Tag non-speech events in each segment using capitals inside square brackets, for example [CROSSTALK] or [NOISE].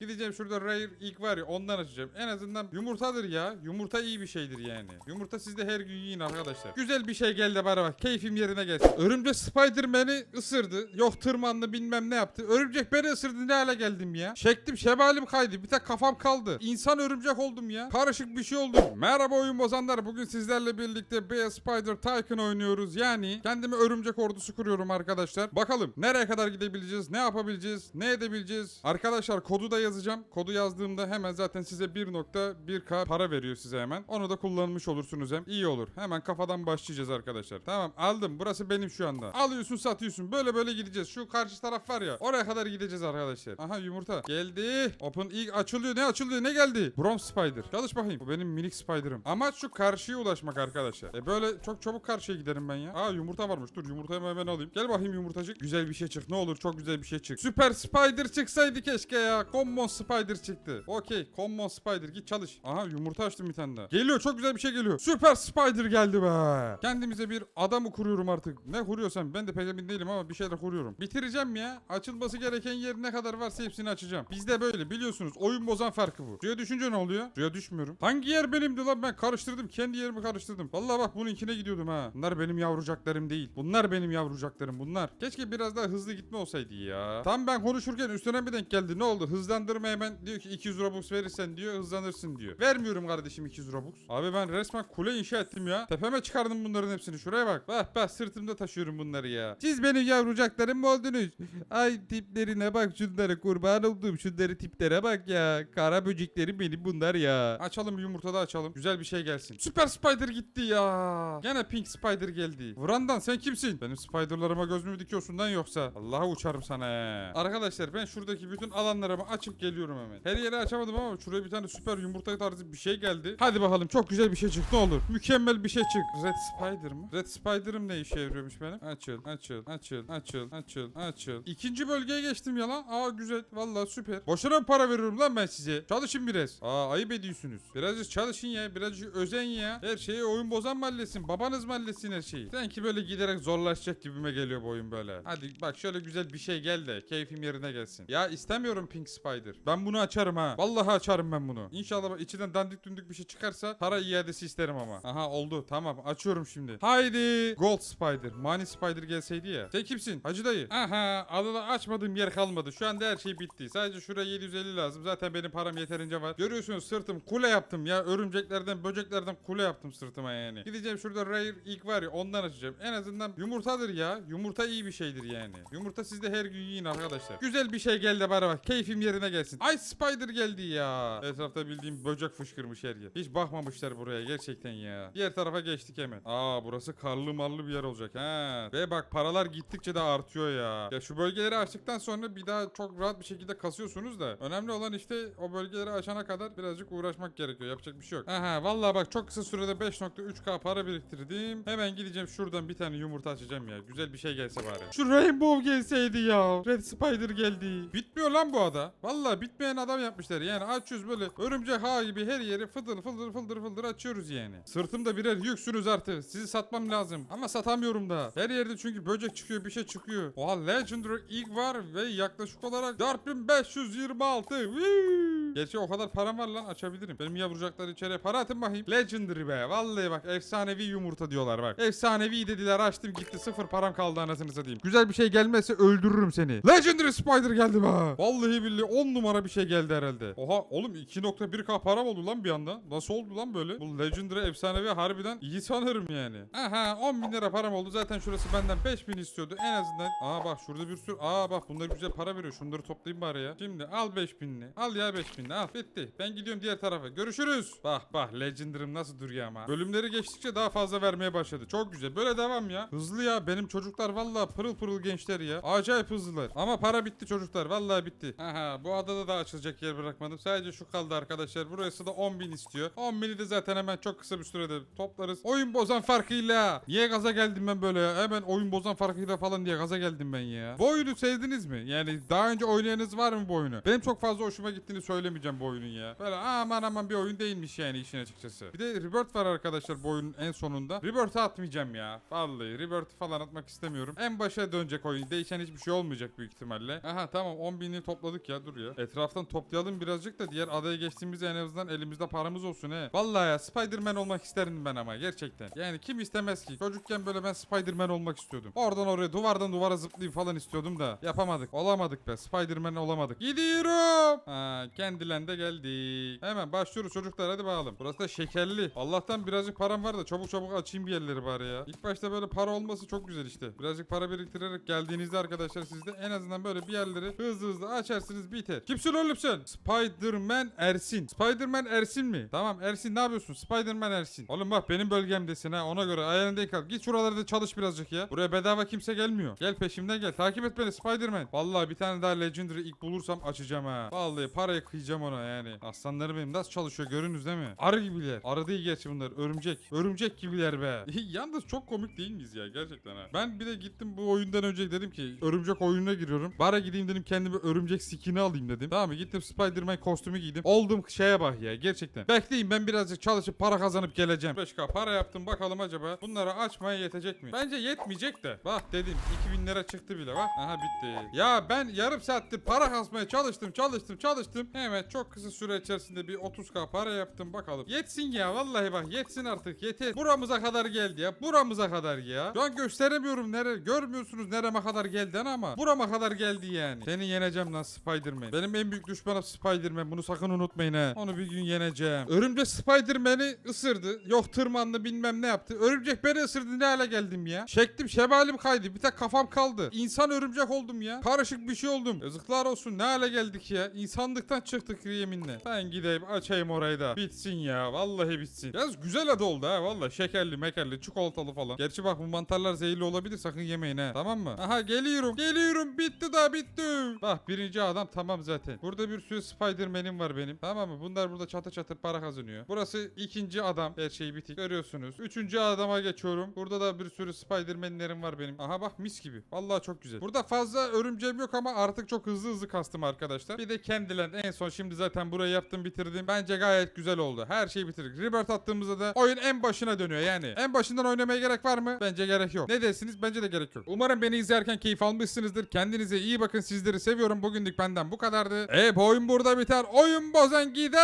Gideceğim şurada Rare ilk var ya ondan açacağım. En azından yumurtadır ya. Yumurta iyi bir şeydir yani. Yumurta sizde her gün yiyin arkadaşlar. Güzel bir şey geldi bana bak. Keyfim yerine gelsin. Örümcek Spider-Man'i ısırdı. Yok tırmandı bilmem ne yaptı. Örümcek beni ısırdı ne hale geldim ya. Şeklim şemalim kaydı. Bir tek kafam kaldı. İnsan örümcek oldum ya. Karışık bir şey oldum. Merhaba oyun bozanlar. Bugün sizlerle birlikte Bear Spider Tycoon oynuyoruz. Yani kendime örümcek ordusu kuruyorum arkadaşlar. Bakalım nereye kadar gidebileceğiz? Ne yapabileceğiz? Ne edebileceğiz? Arkadaşlar kodu da yazacağım. Kodu yazdığımda hemen zaten size 1.1k para veriyor size hemen. Onu da kullanmış olursunuz hem. İyi olur. Hemen kafadan başlayacağız arkadaşlar. Tamam aldım. Burası benim şu anda. Alıyorsun satıyorsun. Böyle böyle gideceğiz. Şu karşı taraf var ya. Oraya kadar gideceğiz arkadaşlar. Aha yumurta. Geldi. Open ilk açılıyor. Ne açılıyor? Ne geldi? Bronze Spider. Çalış bakayım. Bu benim minik Spider'ım. Amaç şu karşıya ulaşmak arkadaşlar. E böyle çok çabuk karşıya giderim ben ya. Aa yumurta varmış. Dur yumurtayı hemen alayım. Gel bakayım yumurtacık. Güzel bir şey çık. Ne olur çok güzel bir şey çık. Süper Spider çıksaydı keşke ya. Common Spider çıktı. Okey. Common Spider git çalış. Aha yumurta açtım bir tane daha. Geliyor çok güzel bir şey geliyor. Süper Spider geldi be. Kendimize bir adamı kuruyorum artık. Ne kuruyorsam ben de pek emin değilim ama bir şeyler kuruyorum. Bitireceğim ya. Açılması gereken yer ne kadar varsa hepsini açacağım. Bizde böyle biliyorsunuz. Oyun bozan farkı bu. Suya düşünce ne oluyor? Suya düşmüyorum. Hangi yer benimdi lan ben karıştırdım. Kendi yerimi karıştırdım. Vallahi bak bununkine gidiyordum ha. Bunlar benim yavrucaklarım değil. Bunlar benim yavrucaklarım bunlar. Keşke biraz daha hızlı gitme olsaydı ya. Tam ben konuşurken üstüne bir denk geldi. Ne oldu? Hızlandırma hemen diyor ki 200 Robux verirsen diyor hızlanırsın diyor. Vermiyorum kardeşim 200 Robux. Abi ben resmen kule inşa ettim ya. Tepeme çıkardım bunların hepsini. Şuraya bak. Bak bak sırtımda taşıyorum bunları ya. Siz benim yavrucaklarım mı oldunuz? [LAUGHS] Ay tiplerine bak şunlara kurban oldum. Şunları tiplere bak ya. Kara böcekleri benim bunlar ya. Açalım yumurta da açalım. Güzel bir şey gelsin. Süper Spider gitti ya. Gene Pink Spider geldi. Vrandan sen kimsin? Benim Spider'larıma göz mü dikiyorsun lan yoksa? Allah'a uçarım sana he. Arkadaşlar ben şuradaki bütün alanlarımı açıp geliyorum hemen. Her yeri açamadım ama şuraya bir tane süper yumurta tarzı bir şey geldi. Hadi bakalım çok güzel bir şey çık ne olur. Mükemmel bir şey çık. Red Spider mı? Red Spider'ım ne işe yarıyormuş benim? Açıl, açıl, açıl, açıl, açıl, açıl. İkinci bölgeye geçtim ya lan. Aa güzel. Vallahi süper. Boşuna para veriyorum lan ben size? Çalışın biraz. Aa ayıp ediyorsunuz. Birazcık çalışın ya. Birazcık özen ya. Her şeyi oyun bozan mı? Babanız mı halletsin her şeyi? Sanki böyle giderek zorlaşacak gibime geliyor bu oyun böyle. Hadi bak şöyle güzel bir şey gel de keyfim yerine gelsin. Ya istemiyorum Pink Spider. Ben bunu açarım ha. Vallahi açarım ben bunu. İnşallah içinden dandik dündük bir şey çıkarsa para iadesi isterim ama. Aha oldu tamam açıyorum şimdi. Haydi. Gold Spider. Money Spider gelseydi ya. Sen kimsin? Hacı dayı. Aha adada açmadığım yer kalmadı. Şu anda her şey bitti. Sadece şuraya 750 lazım. Zaten benim param yeterince var. Görüyorsunuz sırtım kule yaptım ya. Örümceklerden böceklerden kule yaptım sırtıma yani. Gideceğim şurada Rare ilk var ya ondan açacağım. En azından yumurtadır ya. Yumurta iyi bir şeydir yani. Yumurta sizde her gün yiyin arkadaşlar. Güzel bir şey geldi bana bak. Keyfim yerine gelsin. Ay Spider geldi ya. Etrafta bildiğim böcek fışkırmış her yer. Hiç bakmamışlar buraya gerçekten ya. Diğer tarafa geçtik hemen. Aa burası karlı marlı bir yer olacak ha. Ve bak paralar gittikçe de artıyor ya. Ya şu bölgeleri açtıktan sonra bir daha çok rahat bir şekilde kasıyorsunuz da. Önemli olan işte o bölgeleri açana kadar birazcık uğraşmak gerekiyor. Yapacak bir şey yok. Aha vallahi bak çok kısa sürede 5.3k para biriktirdim. Hemen gideceğim şuradan bir tane yumurta açacağım ya. Güzel bir şey gelse bari. Şu Rainbow gelseydi ya. Red Spider geldi. Bitmiyor lan bu ada. Vallahi bitmeyen adam yapmışlar. Yani açıyoruz böyle örümcek ağ gibi her yeri fıldır fıldır fıldır fıldır açıyoruz yani. Sırtımda birer yüksünüz artık. Sizi satmam lazım. Ama satamıyorum da. Her yerde çünkü böcek çıkıyor bir şey çıkıyor. Oha Legendary ilk var ve yaklaşık olarak 4526. Woo! Gerçi o kadar param var lan açabilirim. Benim yavrucaklar içeriye para atın bakayım. Legendary be. Vallahi bak efsanevi yumurta diyorlar bak. Efsanevi dediler açtım gitti sıfır param kaldı anasını satayım. Güzel bir şey gelmezse öldürürüm seni. Legendary Spider geldi be. Vallahi billahi 10 numara bir şey geldi herhalde. Oha oğlum 2.1k param oldu lan bir anda. Nasıl oldu lan böyle? Bu Legendary efsanevi harbiden iyi sanırım yani. Aha 10 bin lira param oldu. Zaten şurası benden 5 bin istiyordu. En azından. Aa bak şurada bir sürü. Aa bak bunlar güzel para veriyor. Şunları toplayayım bari ya. Şimdi al 5 binini. Al ya 5 binini. Al bitti. Ben gidiyorum diğer tarafa. Görüşürüz. Bak bak Legendary'm nasıl duruyor ama. Bölümleri geçtikçe daha fazla vermeye başladı. Çok güzel. Böyle devam ya. Hızlı ya. Benim çocuklar vallahi pırıl pırıl gençler ya. Acayip hızlılar. Ama para bitti çocuklar. Vallahi bitti. Aha bu adada da açılacak yer bırakmadım. Sadece şu kaldı arkadaşlar. Burası da 10 bin istiyor. 10 bini de zaten hemen çok kısa bir sürede toplarız. Oyun bozan farkıyla. Niye gaza geldim ben böyle ya? Hemen oyun bozan farkıyla falan diye gaza geldim ben ya. Bu oyunu sevdiniz mi? Yani daha önce oynayanınız var mı bu oyunu? Benim çok fazla hoşuma gittiğini söylemeyeceğim bu oyunun ya. Böyle aman aman bir oyun değilmiş yani işin açıkçası. Bir de Rebirth var arkadaşlar bu oyunun en sonunda. Rebirth'ı atmayacağım ya. Vallahi Rebirth'ı falan atmak istemiyorum. En başa dönecek oyun. Değişen hiçbir şey olmayacak büyük ihtimalle. Aha tamam 10 bini topladık ya dur ya. Etraftan toplayalım birazcık da diğer adaya geçtiğimizde en azından elimizde paramız olsun he. Vallahi ya Spider-Man olmak isterdim ben ama gerçekten. Yani kim istemez ki? Çocukken böyle ben Spider-Man olmak istiyordum. Oradan oraya duvardan duvara zıplayayım falan istiyordum da yapamadık. Olamadık be. Spider-Man olamadık. Gidiyorum. Ha, kendilende geldik. Hemen başlıyoruz çocuklar hadi bakalım. Burası da şekerli. Allah'tan birazcık param var da çabuk çabuk açayım bir yerleri bari ya. İlk başta böyle para olması çok güzel işte. Birazcık para biriktirerek geldiğinizde arkadaşlar siz de en azından böyle bir yerleri hızlı hızlı açarsınız biter. Kimsin oğlum sen? Spider-Man Ersin. Spider-Man Ersin mi? Tamam Ersin ne yapıyorsun? Spider-Man Ersin. Oğlum bak benim bölgemdesin ha ona göre ayarında kal. Git şuralarda çalış birazcık ya. Buraya bedava kimse gelmiyor. Gel peşimden gel. Takip et beni Spider-Man. Vallahi bir tane daha Legendary ilk bulursam açacağım ha. Vallahi parayı kıyacağım ona yani. Aslanlarım benim nasıl çalışıyor görünüz değil mi? Arı gibiler. Arı değil gerçi bunlar. Örümcek. Örümcek gibiler be. [LAUGHS] Yalnız çok komik değil miyiz ya gerçekten ha. Ben bir de gittim bu oyundan önce dedim ki örümcek oyununa giriyorum. Bara gideyim dedim kendime örümcek skin'i alayım dedim. Tamam mı? Gittim Spider-Man kostümü giydim. Oldum şeye bak ya gerçekten. Bekleyin ben birazcık çalışıp para kazanıp geleceğim. 5K para yaptım bakalım acaba bunları açmaya yetecek mi? Bence yetmeyecek de. Bak dedim 2000 lira çıktı bile bak. Aha bitti. Ya ben yarım saattir para kasmaya çalıştım çalıştım çalıştım. Hemen çok kısa süre içerisinde bir 30K para yaptım bakalım. Yetsin ya vallahi bak yetsin artık yeter. Buramıza kadar geldi ya. Buramıza kadar ya. Şu an gösteremiyorum nere görmüyorsunuz nereme kadar geldi ama burama kadar geldi yani. Seni yeneceğim lan Spider-Man. Benim en büyük düşmanım Spider-Man. Bunu sakın unutmayın ha. Onu bir gün yeneceğim. Örümcek Spider-Man'i ısırdı. Yok tırmandı bilmem ne yaptı. Örümcek beni ısırdı ne hale geldim ya. Şeklim şemalim kaydı. Bir tek kafam kaldı. İnsan örümcek oldum ya. Karışık bir şey oldum. Yazıklar olsun ne hale geldik ya. İnsanlıktan çıktık yeminle. Ben gideyim açayım orayı da. Bitsin ya. Vallahi bitsin. Yalnız güzel adı oldu ha. Vallahi şekerli mekerli çikolatalı falan. Gerçi bak bu mantarlar zehirli olabilir sakın yemeyin ha. Tamam mı? Aha geliyorum. Geliyorum. Bitti daha bitti. Bak birinci adam tamam zaten. Burada bir sürü Spider-Man'im var benim. Tamam mı? Bunlar burada çatır çatır para kazanıyor. Burası ikinci adam. Her şey bitik. Görüyorsunuz. Üçüncü adama geçiyorum. Burada da bir sürü Spider-Man'lerim var benim. Aha bak mis gibi. Vallahi çok güzel. Burada fazla örümceğim yok ama artık çok hızlı hızlı kastım arkadaşlar. Bir de kendilerini en son şimdi zaten burayı yaptım bitirdim. Bence gayet güzel oldu. Her şeyi bitirdik. Rebirth attığımızda da oyun en başına dönüyor yani. En başından oynamaya gerek var mı? Bence gerek yok. Ne dersiniz? Bence de gerek yok. Umarım beni izlerken keyif almışsınızdır. Kendinize iyi bakın. Sizleri seviyorum. Bugünlük benden bu kadardı. E oyun burada biter. Oyun bozan gider.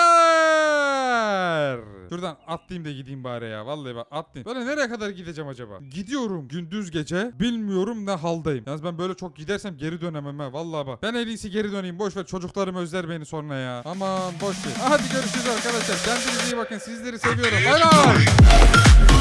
Şuradan atlayayım da gideyim bari ya. Vallahi bak atlayayım. Böyle nereye kadar gideceğim acaba? Gidiyorum gündüz gece. Bilmiyorum ne haldayım. Yalnız ben böyle çok gidersem geri dönemem ha. Vallahi bak. Ben en iyisi geri döneyim. Boş ver çocuklarım özler beni sonra ya. Aman boş ver. Hadi görüşürüz arkadaşlar. Kendinize iyi bakın. Sizleri seviyorum. Bay bay.